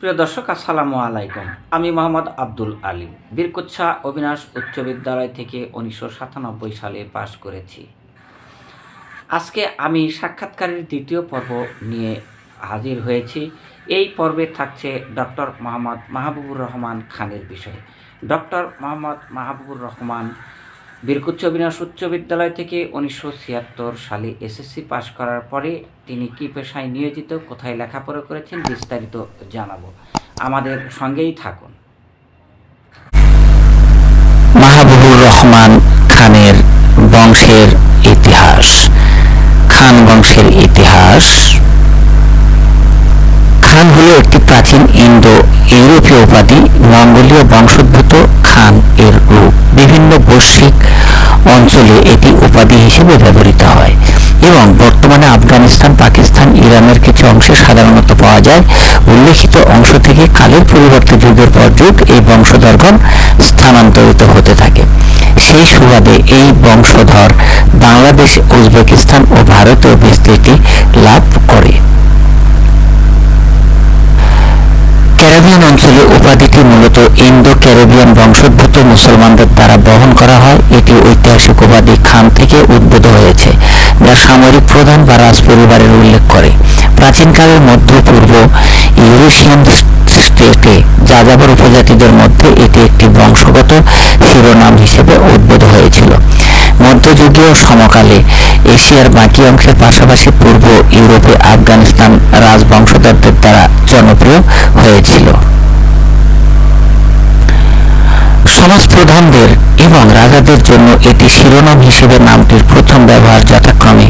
প্রিয় দর্শক, আসসালামু আলাইকুম। আমি মোহাম্মদ আব্দুল আলিম। বীরকুচ্ছা অবিনাশ উচ্চ বিদ্যালয় থেকে উনিশশো সাতানব্বই সালে পাশ করেছি। আজকে আমি সাক্ষাৎকারের দ্বিতীয় পর্ব নিয়ে হাজির হয়েছি। এই পর্বে থাকছে ডক্টর মোহাম্মদ মাহবুবুর রহমান খানের বিষয়ে। ডক্টর মোহাম্মদ মাহবুবুর রহমান বীরকুচ্ছ অবিনাশ উচ্চ বিদ্যালয় থেকে উনিশশো ছিয়াত্তর সালে এসএসসি পাশ করার পরে তিনি কী পেশায় নিয়োজিত, কোথায় লেখাপড়া করেছেন বিস্তারিত জানাব। আমাদের সঙ্গেই থাকুন। মাহবুবুর রহমান খানের বংশের ইতিহাস। খান বংশের ইতিহাস। খান হলো একটি প্রাচীন ইন্দো ইউরোপীয় উপাধি। মঙ্গোলীয় বংশোদ্ভূত খান এর রূপ। বিভিন্ন বৈশ্বিক অঞ্চলে এটি উপাধি হিসেবে ব্যবহৃত হয় এবং বর্তমানে আফগানিস্তান, পাকিস্তান, ইরানের কিছু অংশে সাধারণত পাওয়া যায়। উল্লেখিত অংশ থেকে কালের পরিবর্তে যুগের পর যুগ এই বংশধরগণ স্থানান্তরিত হতে থাকে। সেই সুবাদে এই বংশধর বাংলাদেশ, উজবেকিস্তান ও ভারতেও বিস্তৃতি লাভ করে। ক্যারিবিয়ান অঞ্চলে উপাধিটি মূলত ইন্দো ক্যারেবিয়ান বংশোদ্ভূত মুসলমানদের দ্বারা বহন করা হয়। এটি ঐতিহাসিক উপাধি খান থেকে উদ্ভূত হয়েছে, যা সামরিক প্রধান বা রাজপরিবারের উল্লেখ করে। প্রাচীনকালের মধ্য পূর্ব ইউরেশিয়ান স্টেটে যাযাবর উপজাতিদের মধ্যে এটি একটি বংশগত শিরোনাম হিসেবে উদ্ভূত হয়েছিল। মধ্যযুগীয় সমকালে এশিয়ার বাকি অংশের পাশাপাশি পূর্ব ইউরোপে আফগানিস্তান রাজবংশধরদের দ্বারা জনপ্রিয় হয়েছিল। সমাজপ্রধানদের এবং রাজাদের জন্য এটি শিরোনাম হিসেবে নামটির প্রথম ব্যবহার যথাক্রমে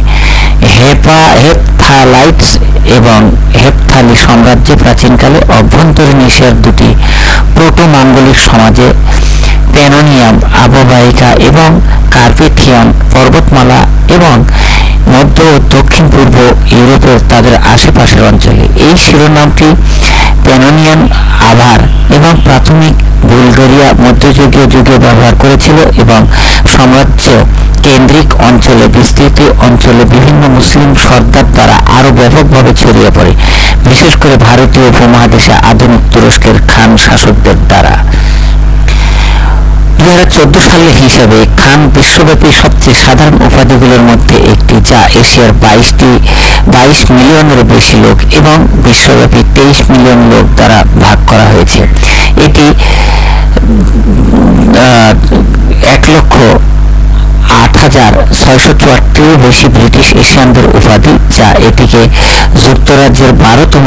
হেপা হেপথালাইটস এবং হেপথালি সাম্রাজ্যে প্রাচীনকালে অভ্যন্তরীণ এশিয়ার দুটি প্রোটো মাঙ্গলিক সমাজে প্যানোনিয়াম আববাহিকা এবং কার্পেথিয়ান পর্বতমালা এবং মধ্য ও দক্ষিণ পূর্ব ইউরোপের তাদের আশেপাশের অঞ্চলে। এই শিরোনামটি প্যানোনিয়ান আভার এবং প্রাথমিক বুলগেরিয়া মধ্যযুগীয় যুগে ব্যবহার করেছিল এবং সাম্রাজ্য কেন্দ্রিক অঞ্চলে বিস্তৃত অঞ্চলে বিভিন্ন মুসলিম সর্দার দ্বারা আরও ব্যাপকভাবে ছড়িয়ে পড়ে, বিশেষ করে ভারতীয় উপমহাদেশে আধুনিক তুরস্কের খান শাসকদের দ্বারা। দু হাজার চোদ্দ সালের হিসাবে খান বিশ্বব্যাপী সবচেয়ে সাধারণ উপাধিগুলোর মধ্যে একটি, যা এশিয়ার বাইশটি, বাইশ মিলিয়নেরও বেশি লোক এবং বিশ্বব্যাপী তেইশ মিলিয়ন লোক দ্বারা ভাগ করা হয়েছে। এটি এক লক্ষ আট হাজার ছয়শো চুয়াত্তর বেশি ব্রিটিশ এশিয়ানদের উপাধি, যা এটিকে যুক্তরাজ্যের বারোতম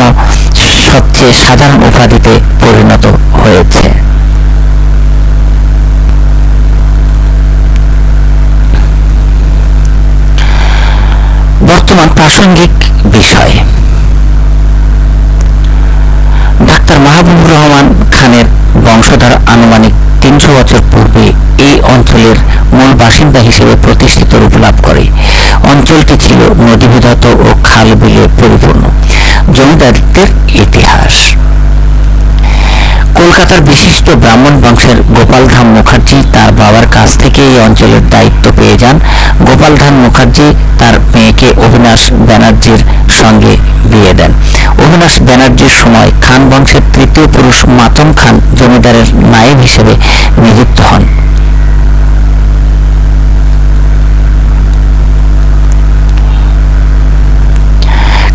সবচেয়ে সাধারণ উপাধিতে পরিণত হয়েছে। বর্তমান প্রাসঙ্গিক বিষয়। ডাক্তার মাহবুবুর রহমান খানের বংশধর আনুমানিক তিনশো বছর পূর্বে এই অঞ্চলের মূল বাসিন্দা হিসেবে প্রতিষ্ঠিত রূপ লাভ করে। অঞ্চলটি ছিল নদীবিধত ও খাল বিলে পরিপূর্ণ। জমিদারিত্বের ইতিহাস। কলকাতার বিশিষ্ট ব্রাহ্মণ বংশের গোপালধাম মুখার্জি তার বাবার কাছ থেকে এই অঞ্চলের দায়িত্ব পেয়ে যান। গোপালধাম মুখার্জি তার মেয়েকে অবিনাশ ব্যানার্জির সঙ্গে বিয়ে দেন। অবিনাশ ব্যানার্জির সময় খান বংশের তৃতীয় পুরুষ মাতম খান জমিদারের নায়েব হিসেবে নিযুক্ত হন।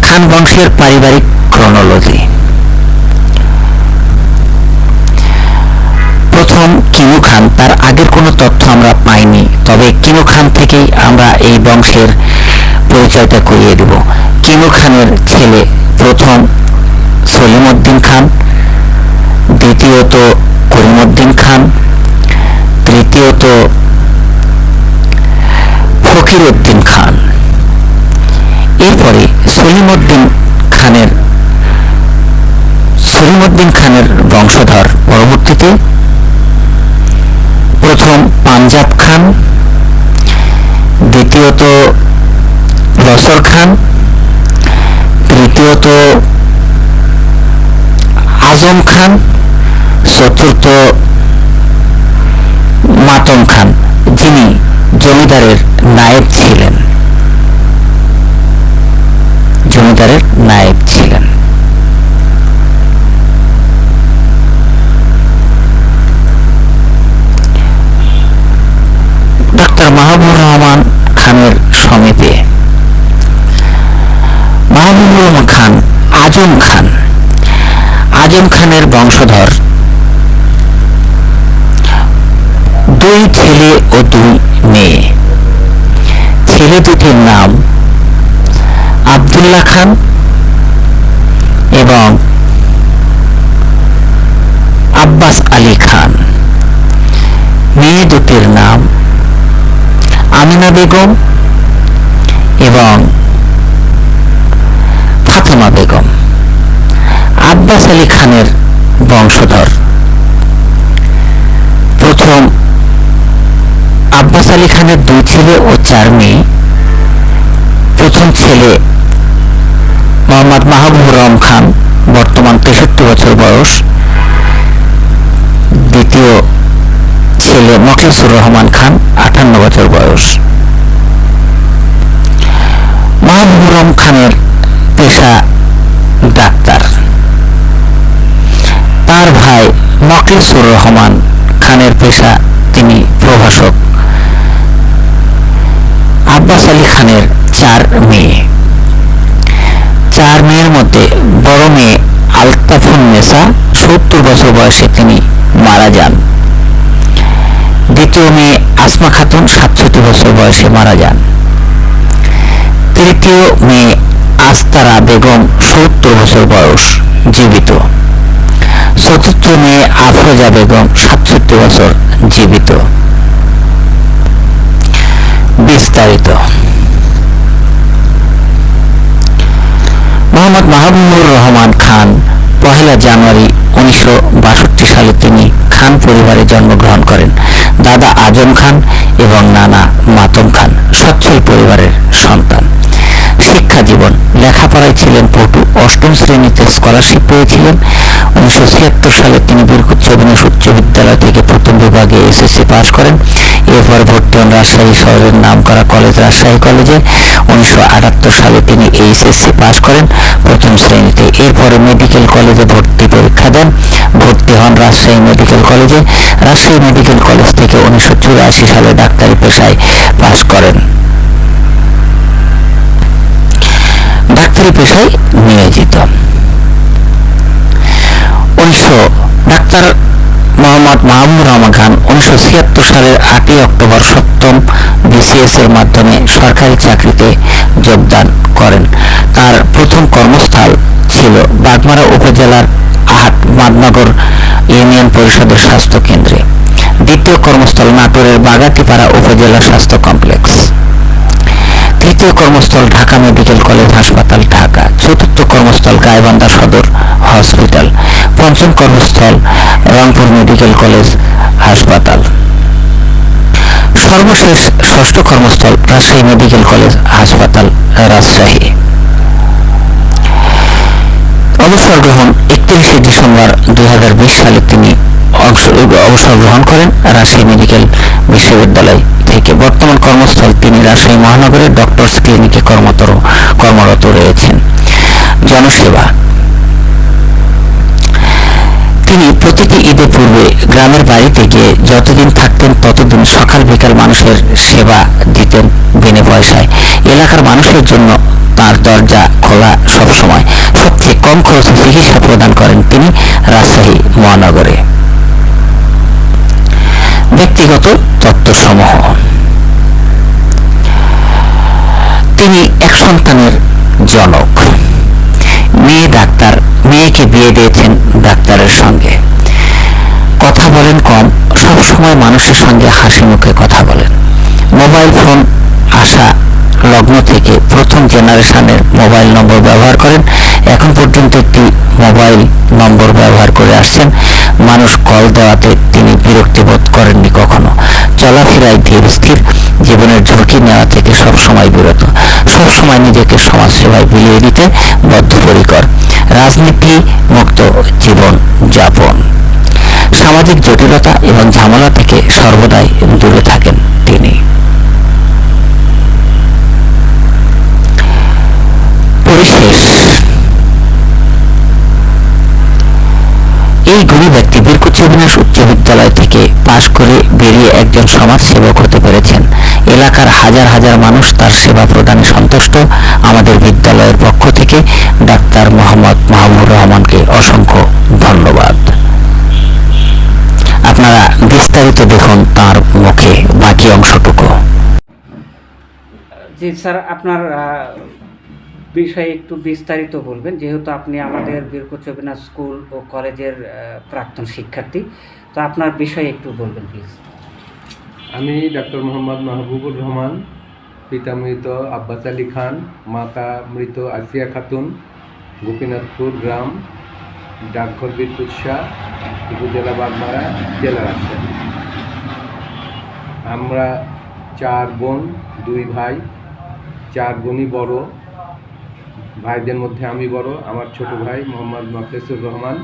খান বংশের পারিবারিক ক্রোনোলজি প্রথম কিমু খান, তার আগের কোনো তথ্য আমরা পাইনি। তবে কিমু খান থেকেই আমরা এই বংশের পরিচয়টা করিয়ে দেব। কিমু খানের ছেলে প্রথম সলিমউদ্দিন খান, দ্বিতীয়ত করিমউদ্দিন খান, তৃতীয়ত ফকিরউদ্দিন খান। এরপরে সলিমউদ্দিন খানের সলিমউদ্দিন খানের বংশধর পরবর্তীতে প্রথম পাঞ্জাব খান, দ্বিতীয়ত রসর খান, তৃতীয়ত আজম খান, চতুর্থ মাতম খান, যিনি জমিদারের নায়েব ছিলেন। জমিদারের নায়েব ছিলেন। ডাক্তার মাহবুবুর রহমান খানের সমীপে মাহবুবুর রহমান খান আজম খান। আজম খানের বংশধর। দুই ছেলে ও দুই মেয়ে। ছেলে দুটির নাম আবদুল্লাহ খান এবং আব্বাস আলী খান। মেয়ে দুটির নাম আমিনা বেগম এবং ফাতেমা বেগম, আব্বাস আলী খানের বংশধর। প্রথম আব্বাস আলী খানের দুই ছেলে ও চার মেয়ে। প্রথম ছেলে মোহাম্মদ মাহবুবুর রহমান খান, বর্তমান তেষট্টি বছর বয়স। দ্বিতীয় ছেলে মখলেসুর রহমান খান, আটান্ন বছর বয়স। মাহবুবুর রহমান খানের পেশা ডাক্তার। তার ভাই মখলেসুর রহমান খানের পেশা তিনি প্রভাষক। আব্বাস আলী খানের চার মেয়ে। চার মেয়ের মধ্যে বড় মেয়ে আলতাফুন নেসা সত্তর বছর বয়সে তিনি মারা যান। দ্বিতীয় মেয়ে আসমা খাতুন, সাতষট্টি বছর বয়সে মারা যান। তৃতীয় মেয়ে আস্তারা বেগম, সত্তর বছর বয়স, জীবিত। চতুর্থ মেয়ে আফরোজা বেগম, সাতষট্টি বছর, জীবিত। বিস্তারিত। মোহাম্মদ মাহবুবুর রহমান খান, পহেলা জানুয়ারি উনিশশো বাষট্টি সালে তিনি খান পরিবারে জন্মগ্রহণ করেন। দাদা আজম খান এবং নানা মাতম খান সচ্ছল পরিবারের সন্তান। শিক্ষা জীবন। লেখাপড়ায় ছিলেন পটু। অষ্টম শ্রেণীতে স্কলারশিপ পেয়েছিলেন। উনিশশো ছিয়াত্তর সালে তিনি বীরকুচ্ছ অভিনাশ উচ্চ বিদ্যালয় থেকে প্রথম বিভাগে এসএসসি পাশ করেন। এরপর ভর্তি হন রাজশাহী শহরের নামকরা কলেজ, রাজশাহী কলেজে। উনিশশো আটাত্তর সালে তিনি এইচএসসি পাশ করেন প্রথম শ্রেণীতে। এরপরে মেডিকেল কলেজে ভর্তি পরীক্ষা দেন। ভর্তি হন রাজশাহী মেডিকেল কলেজে। রাজশাহী মেডিকেল কলেজ থেকে উনিশশো চুরাশি সালে ডাক্তারি পেশায় পাশ করেন। ডাক্তারি পেশায় নিয়োজিত। উনিশশো ডাক্তার মোহাম্মদ মাহমুদ রহমান খান উনিশশো ছিয়াত্তর সালের আটই অক্টোবর সপ্তম বিসিএস এর মাধ্যমে সরকারি চাকরিতে যোগদান করেন। তার প্রথম কর্মস্থল ছিল বাগমারা উপজেলার আহাট মাদনগর ইউনিয়ন পরিষদের স্বাস্থ্য কেন্দ্রে। দ্বিতীয় কর্মস্থল নাটোরের বাগাতিপাড়া উপজেলা স্বাস্থ্য কমপ্লেক্স। তৃতীয় কর্মস্থল ঢাকা মেডিকেল কলেজ হাসপাতাল, ঢাকা। চতুর্থ কর্মস্থল গাইবান্ধা সদর হসপিটাল। পঞ্চম কর্মস্থল রংপুর মেডিকেল কলেজ হাসপাতাল। সর্বশেষ ষষ্ঠ কর্মস্থল রাজশাহী মেডিকেল কলেজ হাসপাতাল, রাজশাহী। অবসর গ্রহণ একত্রিশে ডিসেম্বর দুই হাজার বিশ সালে তিনি অবসর গ্রহণ করেন রাজশাহী মেডিকেল বিশ্ববিদ্যালয় থেকে। বর্তমান কর্মস্থল তিনি রাজশাহী মহানগরের ডক্টরস ক্লিনিকে কর্মতর কর্মরত রয়েছেন। জনসেবা। তিনি প্রতিটি ঈদের পূর্বে গ্রামের বাড়িতে গিয়ে যতদিন থাকতেন ততদিন সকাল বিকাল মানুষের সেবা দিতেন বিনে পয়সায়। এলাকার মানুষের জন্য তার দরজা খোলা সবসময়। সবচেয়ে কম খরচে চিকিৎসা প্রদান করেন তিনি রাজশাহী মহানগরে। ব্যক্তিগত তত্ত্বসমূহ। তিনি এক সন্তানের জনক। মেয়ে ডাক্তার মেয়েকে বিয়ে দিয়েছেন ডাক্তারের সঙ্গে। কথা বলেন কম সব সময় মানুষের সঙ্গে হাসি মুখে কথা বলেন। মোবাইল ফোন আসা লগ্ন থেকে প্রথম জেনারেশনের মোবাইল নম্বর ব্যবহার করেন। এখন পর্যন্ত একটি মোবাইল নম্বর ব্যবহার করে আসছেন। মানুষ কল দেওয়াতে তিনি বিরক্তি বোধ করেননি কখনো। চলাফেরায় ধীর স্থির, জীবনের ঝুঁকি নেওয়া থেকে সবসময় বিরত। সব সময় নিজেকে সমাজ সেবায় বিলিয়ে দিতে বদ্ধপরিকর। রাজনীতি মুক্ত জীবন যাপন। সামাজিক জটিলতা এবং ঝামেলা থেকে সর্বদাই দূরে থাকেন তিনি। পরিশেষ। এই গুণী ব্যক্তি অবিনাশ উচ্চ বিদ্যালয় থেকে পাশ করে বেরিয়ে একজন সমাজসেবক হতে পেরেছেন। এলাকার হাজার হাজার মানুষ তার সেবা প্রদানে সন্তুষ্ট। আমাদের বিদ্যালয়ের পক্ষ থেকে ডাক্তার মোহাম্মদ মাহবুবুর রহমানকে অসংখ্য ধন্যবাদ। আপনারা বিস্তারিত দেখুন তার মুখে বাকি অংশটুকু। জি, স্যার, আপনার বিষয়ে একটু বিস্তারিত বলবেন, যেহেতু আপনি আমাদের বীরকোচ অবিনাশ স্কুল ও কলেজের প্রাক্তন শিক্ষার্থী, তো আপনার বিষয়ে একটু বলবেন প্লিজ আমি ডক্টর মোহাম্মদ মাহবুবুর রহমান পিতা মৃত আব্বাস আলী খান, মাতা মৃত আসিয়া খাতুন, গোপীনাথপুর গ্রাম, ডাকঘর বীরকুৎসা উপজেলা বাগমারা, জেলা রাজশাহী। আমরা চার বোন, দুই ভাই, চার বোনই বড় ভাইদের মধ্যে আমি বড় আমার ছোট ভাই মোহাম্মদ মখলেসুর রহমান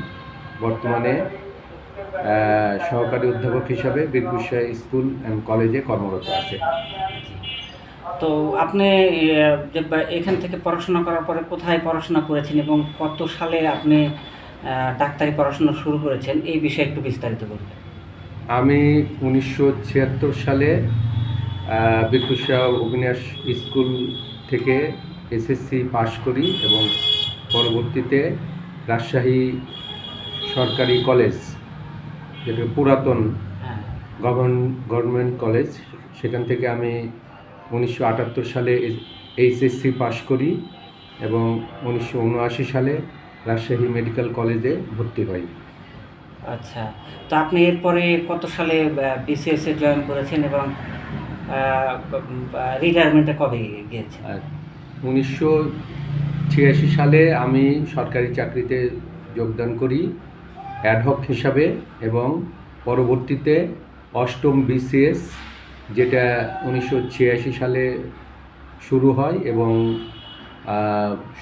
বর্তমানে সহকারী অধ্যাপক হিসাবে বীরকুশা স্কুল অ্যান্ড কলেজে কর্মরত আছে। তো আপনি এখান থেকে পড়াশোনা করার পরে কোথায় পড়াশোনা করেছেন এবং কত সালে আপনি ডাক্তারি পড়াশোনা শুরু করেছেন? এই বিষয়ে একটু বিস্তারিত বলবেন। আমি উনিশশো ছিয়াত্তর সালে বীরকুশা অবিনাশ স্কুল থেকে এসএসসি পাশ করি এবং পরবর্তীতে রাজশাহী সরকারি কলেজ যেটা পুরাতন গভর্ন গভর্নমেন্ট কলেজ সেখান থেকে আমি উনিশশো আটাত্তর সালে এইচএসসি পাশ করি এবং উনিশশো উনআশি সালে রাজশাহী মেডিকেল কলেজে ভর্তি হই। আচ্ছা তো আপনি এরপরে কত সালে বিসিএস এ জয়েন করেছেন এবং রিটায়ারমেন্টে কবে গিয়েছেন? উনিশশো ছিয়াশি সালে আমি সরকারি চাকরিতে যোগদান করি অ্যাডহক হিসাবে এবং পরবর্তীতে অষ্টম বিসিএস যেটা উনিশশো ছিয়াশি সালে শুরু হয় এবং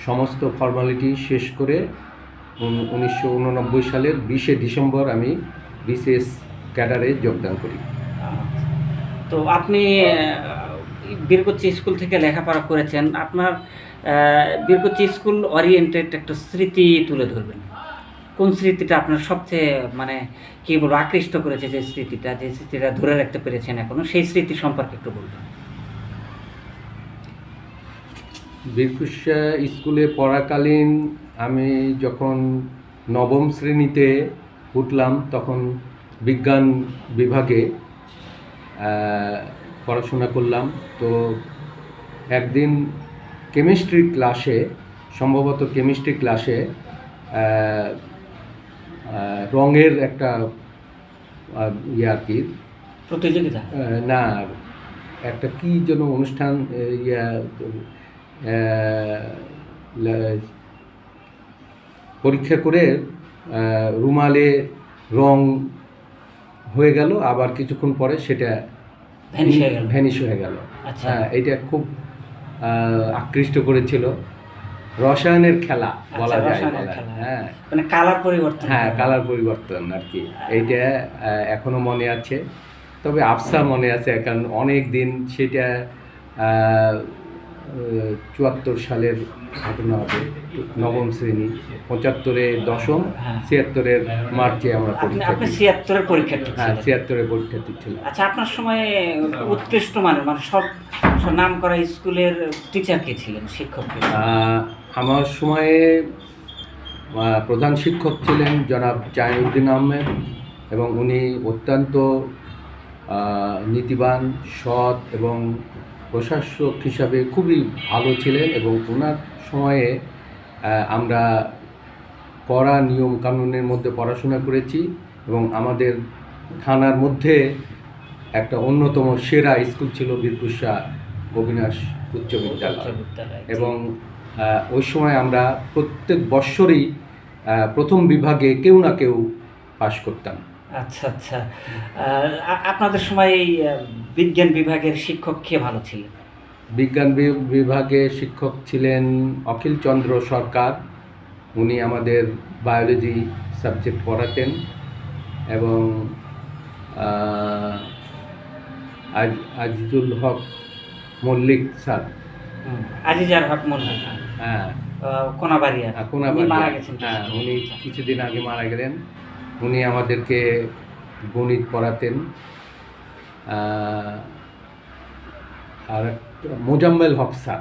সমস্ত ফর্মালিটি শেষ করে উনিশশো উননব্বই সালের বিশে ডিসেম্বর আমি বিসিএস ক্যাডারে যোগদান করি আচ্ছা। তো আপনি বীরকুচ্ছি স্কুল থেকে লেখাপড়া করেছেন, আপনার বীরকুচ্ছি স্কুল ওরিয়েন্টেড একটা স্মৃতি তুলে ধরবেন। কোন স্মৃতিটা আপনার সবচেয়ে মানে কি বলব, আকৃষ্ট করেছে যে স্মৃতিটা যে স্মৃতিটা ধরে রাখতে পেরেছেন এখনও, সেই স্মৃতি সম্পর্কে একটু বলবেন। বীরকুশা স্কুলে পড়াকালীন আমি যখন নবম শ্রেণীতে উঠলাম তখন বিজ্ঞান বিভাগে পড়াশোনা করলাম। তো একদিন কেমিস্ট্রি ক্লাসে সম্ভবত কেমিস্ট্রি ক্লাসে রঙের একটা ইয়ে আর কি। প্রতিযোগিতা? না একটা কি যেন অনুষ্ঠান ইয়া পরীক্ষা করে রুমালে রং হয়ে গেল আবার কিছুক্ষণ পরে সেটা ভ্যানিশ হয়ে গেল। হয়ে আচ্ছা। হ্যাঁ এটা খুব আকৃষ্ট করেছিল। রসায়নের খেলা বলা আচ্ছা, যায় বলা- খেলা। হ্যাঁ। মানে কালার পরিবর্তন। হ্যাঁ কালার পরিবর্তন আর কি। এইটা এখনও মনে আছে। তবে আফসা মনে আছে কারণ অনেক দিন সেটা চুয়াত্তর সালের ঘটনা হবে নবম শ্রেণি পঁচাত্তরে দশম হ্যাঁ। ছিয়াত্তরের মার্চে আমরা পরীক্ষা আপনি ছিয়াত্তরের পরীক্ষার্থী হ্যাঁ ছিলেন। ছিয়াত্তরে পরীক্ষা দিচ্ছিলাম আচ্ছা আপনার সময় উৎকৃষ্ট মানের মানে সব নাম করা স্কুলের টিচার কে ছিলেন শিক্ষক আমার সময়ে প্রধান শিক্ষক ছিলেন জনাব জাইনুদ্দিন আহমেদ এবং উনি অত্যন্ত নীতিবান সৎ এবং প্রশাসক হিসাবে খুবই ভালো ছিলেন এবং ওনার সময়ে আমরা কড়া নিয়ম কানুনের মধ্যে পড়াশোনা করেছি এবং আমাদের থানার মধ্যে একটা অন্যতম সেরা স্কুল ছিল বীরকুশা অবিনাশ উচ্চ বিদ্যালয়। এবং ওই সময় আমরা প্রত্যেক বৎসরই প্রথম বিভাগে কেউ না কেউ পাশ করতাম। আচ্ছা আচ্ছা। আপনাদের সময় বিজ্ঞান বিভাগের শিক্ষক কে ভালো ছিলেন? বিজ্ঞান বিভাগে শিক্ষক ছিলেন অখিল চন্দ্র সরকার। উনি আমাদের বায়োলজি সাবজেক্ট পড়াতেন এবং আজ আজিজুল হক মল্লিক স্যার। আজিজার হক মল্লিক হ্যাঁ। কোনাবাড়িয়া উনি মারা গেছেন হ্যাঁ কিছুদিন উনি আগে। কিছুদিন আগে মারা গেলেন। উনি আমাদেরকে গণিত পড়াতেন। আর মোজাম্মেল হক স্যার।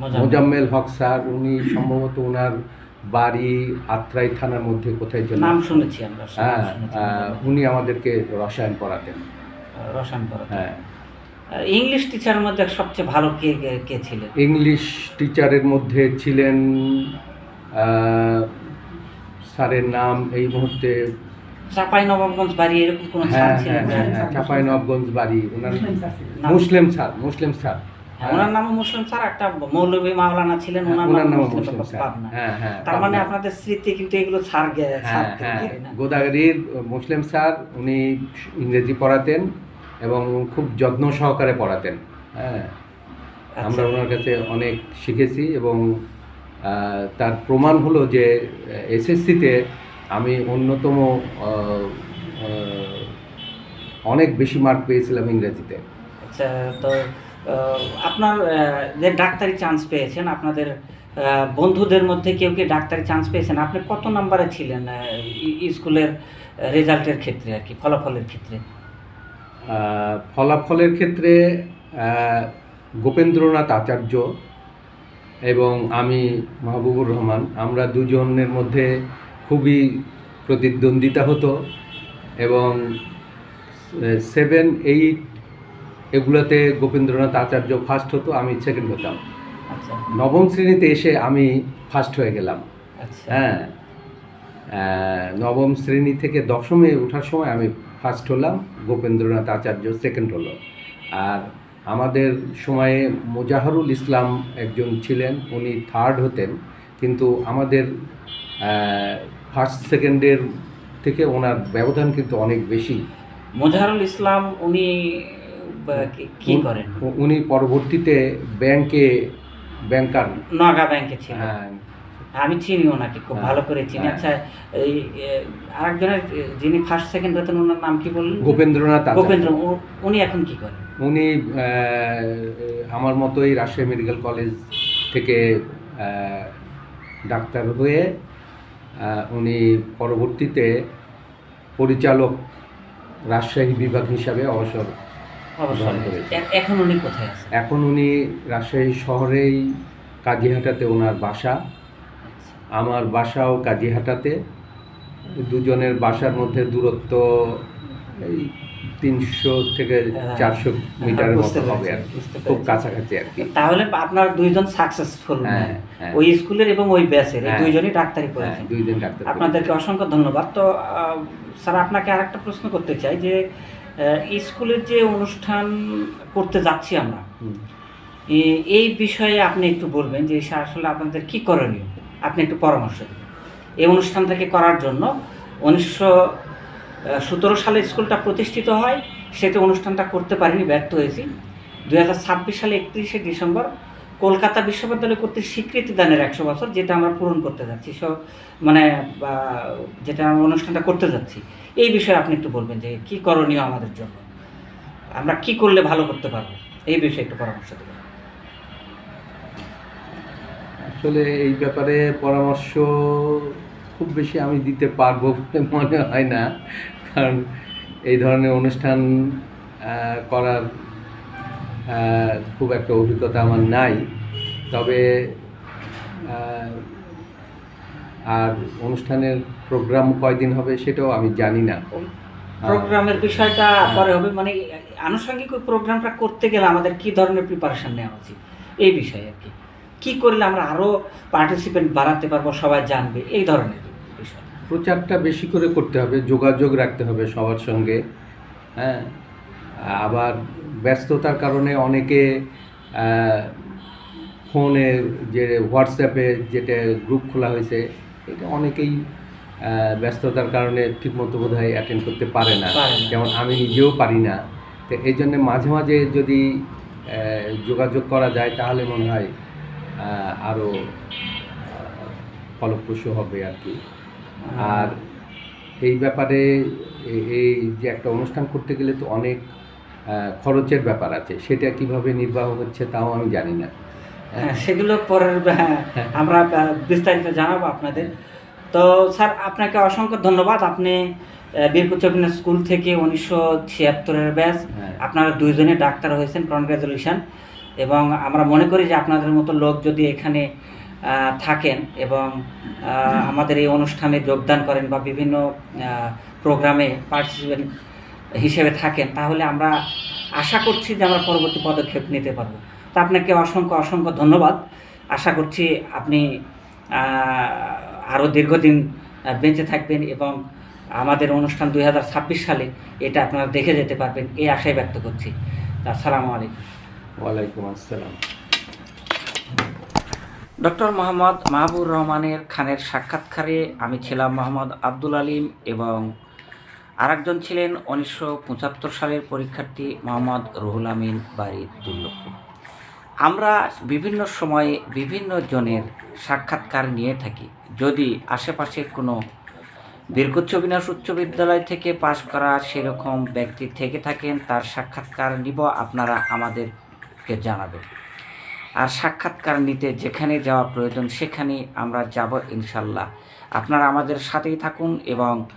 মোজাম্মেল। হক স্যার উনি সম্ভবত ওনার বাড়ি আত্রাই থানার মধ্যে কোথায় যেন। নাম শুনেছি আমরা হ্যাঁ উনি আমাদেরকে রসায়ন পড়াতেন। রসায়ন পড়া হ্যাঁ। ইংলিশ টিচারের মধ্যে সবচেয়ে ভালো কে কে- কে ছিলেন? ইংলিশ টিচারের মধ্যে ছিলেন স্যারের নাম এই মুহূর্তে চাপাই নবাবগঞ্জ বাড়ি এরকম কোন হ্যাঁ স্যার হ্যাঁ ছিলেন হ্যাঁ হ্যাঁ চাপাই নবগঞ্জ বাড়ি ওনার মুসলিম স্যার মুসলিম স্যার হ্যাঁ, ওনার নাম মুসলিম স্যার একটা মৌলভী মাওলানা ছিলেন হ্যাঁ, ওনার নাম মুসলিম স্যার পাবনা হ্যাঁ হ্যাঁ তার মানে আপনাদের স্মৃতি কিন্তু এগুলো ছাড় হ্যাঁ হ্যাঁ থেকে, গোদাগাড়ির মুসলিম স্যার উনি ইংরেজি পড়াতেন এবং খুব যত্ন সহকারে পড়াতেন। হ্যাঁ আচ্ছা। আমরা ওনার কাছে অনেক শিখেছি এবং তার প্রমাণ হলো যে এসএসসিতে আমি অন্যতম অনেক বেশি মার্ক পেয়েছিলাম ইংরেজিতে। আচ্ছা তো আপনার যে ডাক্তারি চান্স পেয়েছেন আপনাদের বন্ধুদের মধ্যে কেউ কি ডাক্তারি চান্স পেয়েছেন? আপনি কত নাম্বারে ছিলেন স্কুলের রেজাল্টের ক্ষেত্রে আর কি ফলাফলের ক্ষেত্রে? ফলাফলের ক্ষেত্রে গোপেন্দ্রনাথ আচার্য এবং আমি মাহবুবুর রহমান আমরা দুজনের মধ্যে খুবই প্রতিদ্বন্দ্বিতা হতো এবং সেভেন এইট এগুলোতে গোপীন্দ্রনাথ আচার্য ফার্স্ট হতো আমি সেকেন্ড হতাম। আচ্ছা। নবম শ্রেণীতে এসে আমি ফার্স্ট হয়ে গেলাম। আচ্ছা। হ্যাঁ। নবম শ্রেণি থেকে দশমে ওঠার সময় আমি ফার্স্ট হলাম গোপেন্দ্রনাথ আচার্য সেকেন্ড হলো। আর আমাদের সময়ে মোজাহারুল ইসলাম একজন ছিলেন উনি থার্ড হতেন। কিন্তু আমাদের ফার্স্ট সেকেন্ডের থেকে ওনার ব্যবধান কিন্তু অনেক বেশি। মোজাহারুল ইসলাম উনি কি- করেন? উনি পরবর্তীতে ব্যাংকে ব্যাংকার। নগা ব্যাংকে ছিলেন। হ্যাঁ। আমি চিনি ওনাকে খুব হ্যাঁ, ভালো করে চিনি। হ্যাঁ। আচ্ছা এই আরেকজনের যিনি ফার্স্ট সেকেন্ড হতেন ওনার নাম কি বললেন? গোপেন্দ্রনাথ। গোপেন্দ্র উনি এখন কি করেন? উনি আমার মতোই রাজশাহী মেডিকেল কলেজ থেকে ডাক্তার হয়ে উনি পরবর্তীতে পরিচালক রাজশাহী বিভাগ হিসাবে অবসর এখন উনি কোথায় আছেন? এখন উনি রাজশাহী শহরেই কাজীহাটাতে ওনার বাসা। আমার বাসাও কাজীহাটাতে। দুজনের বাসার মধ্যে দূরত্ব এই তিনশো থেকে হ্যাঁ, চারশো মিটারের মতো হবে আর খুব কাছাকাছি আর কি। তাহলে আপনার দুইজন সাকসেসফুল হ্যাঁ, হ্যাঁ। ওই স্কুলের এবং ওই ব্যাচের হ্যাঁ। দুইজনই ডাক্তারি হ্যাঁ, করেছেন। দুইজন ডাক্তার আপনাদেরকে অসংখ্য ধন্যবাদ। তো স্যার আপনাকে আরেকটা প্রশ্ন করতে চাই যে স্কুলের যে অনুষ্ঠান করতে যাচ্ছি আমরা এই বিষয়ে আপনি একটু বলবেন যে আসলে আপনাদের কি করণীয়? আপনি একটু পরামর্শ দেবেন এই অনুষ্ঠানটাকে করার জন্য উনিশশো সতেরো সালে স্কুলটা প্রতিষ্ঠিত হয় সেটা অনুষ্ঠানটা করতে পারিনি, ব্যর্থ হয়েছি। দু হাজার ছাব্বিশ সালে একত্রিশে ডিসেম্বর কলকাতা বিশ্ববিদ্যালয় কর্তৃক স্বীকৃতি দানের একশো বছর, যেটা আমরা পূরণ করতে যাচ্ছি, সব মানে যেটা আমরা অনুষ্ঠানটা করতে যাচ্ছি। এই বিষয়ে আপনি একটু বলবেন যে, কি করণীয় আমাদের জন্য? আমরা কি করলে ভালো করতে পারব? এই বিষয়ে একটু পরামর্শ দেবেন। আসলে এই ব্যাপারে পরামর্শ খুব বেশি আমি দিতে পারব বলে মনে হয় না। কারণ এই ধরনের অনুষ্ঠান করার খুব একটা অভিজ্ঞতা আমার নাই। তবে আর অনুষ্ঠানের প্রোগ্রাম কয়দিন হবে সেটাও আমি জানি না। প্রোগ্রামের বিষয়টা হ্যাঁ। পরে হবে মানে আনুষঙ্গিক ওই প্রোগ্রামটা করতে গেলে আমাদের কি ধরনের প্রিপারেশন নেওয়া উচিত? এই বিষয়ে আর কি। কী করলে আমরা আরও পার্টিসিপেন্ট বাড়াতে পারব সবাই জানবে এই ধরনের। প্রচারটা বেশি করে করতে হবে যোগাযোগ রাখতে হবে সবার সঙ্গে হ্যাঁ? আবার ব্যস্ততার কারণে অনেকে ফোনে যে হোয়াটসঅ্যাপে যেটা গ্রুপ খোলা হয়েছে এটা অনেকেই ব্যস্ততার কারণে ঠিকমতো বোধ হয় অ্যাটেন্ড করতে পারে না। যেমন আমি নিজেও পারি না। তো এই জন্যে মাঝে মাঝে যদি যোগাযোগ করা যায় তাহলে মনে হয় আরও ফলপ্রসূ হবে আর কি। আর এই ব্যাপারে এই যে একটা অনুষ্ঠান করতে গেলে তো অনেক খরচের ব্যাপার আছে সেটা কীভাবে নির্বাহ হচ্ছে তাও আমি জানি না। হ্যাঁ সেগুলো পরের হ্যাঁ, আমরা বিস্তারিত জানাব আপনাদের। তো স্যার আপনাকে অসংখ্য ধন্যবাদ। আপনি বীরপুর স্কুল থেকে উনিশশো ছিয়াত্তরের ব্যাচ হ্যাঁ। আপনারা দুইজনে ডাক্তার হয়েছেন। কনগ্রাচুলেশন এবং আমরা মনে করি যে আপনাদের মতো লোক যদি এখানে থাকেন এবং আমাদের এই অনুষ্ঠানে যোগদান করেন বা বিভিন্ন প্রোগ্রামে পার্টিসিপেন্ট হিসেবে থাকেন, তাহলে আমরা আশা করছি যে আমরা পরবর্তী পদক্ষেপ নিতে পারব। তো আপনাকে অসংখ্য অসংখ্য ধন্যবাদ। আশা করছি আপনি আরও দীর্ঘদিন বেঁচে থাকবেন এবং আমাদের অনুষ্ঠান দু হাজার ছাব্বিশ সালে এটা আপনারা দেখে যেতে পারবেন, এই আশাই ব্যক্ত করছি। আসসালামু আলাইকুম। ওয়ালাইকুম আসসালাম। ডক্টর মোহাম্মদ মাহবুর রহমানের খানের সাক্ষাৎকারে আমি ছিলাম মোহাম্মদ আব্দুল আলিম এবং আরেকজন ছিলেন উনিশশো পঁচাত্তর সালের পরীক্ষার্থী মোহাম্মদ রুহুল আমিন বাড়ি দুর্লভপুর। আমরা বিভিন্ন সময়ে বিভিন্ন জনের সাক্ষাৎকার নিয়ে থাকি। যদি আশেপাশে কোনো বীরকুচ্ছ বিনাশ উচ্চ বিদ্যালয় থেকে পাশ করা সেরকম ব্যক্তি থেকে থাকেন, তার সাক্ষাৎকার নিব, আপনারা আমাদেরকে জানাবেন। আর সাক্ষাৎকার নিতে যেখানে যাওয়া প্রয়োজন, সেখানে আমরা যাব ইনশাল্লাহ। আপনারা আমাদের সাথেই থাকুন এবং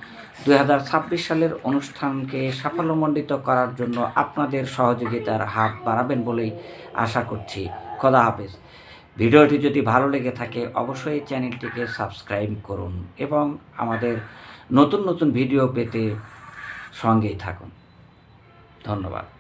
দু হাজার ছাব্বিশ সালের অনুষ্ঠানকে সাফল্যমণ্ডিত করার জন্য আপনাদের সহযোগিতার হাত বাড়াবেন বলেই আশা করছি। খোদা হাফেজ। ভিডিওটি যদি ভালো লেগে থাকে, অবশ্যই চ্যানেলটিকে সাবস্ক্রাইব করুন এবং আমাদের নতুন নতুন ভিডিও পেতে সঙ্গেই থাকুন। ধন্যবাদ।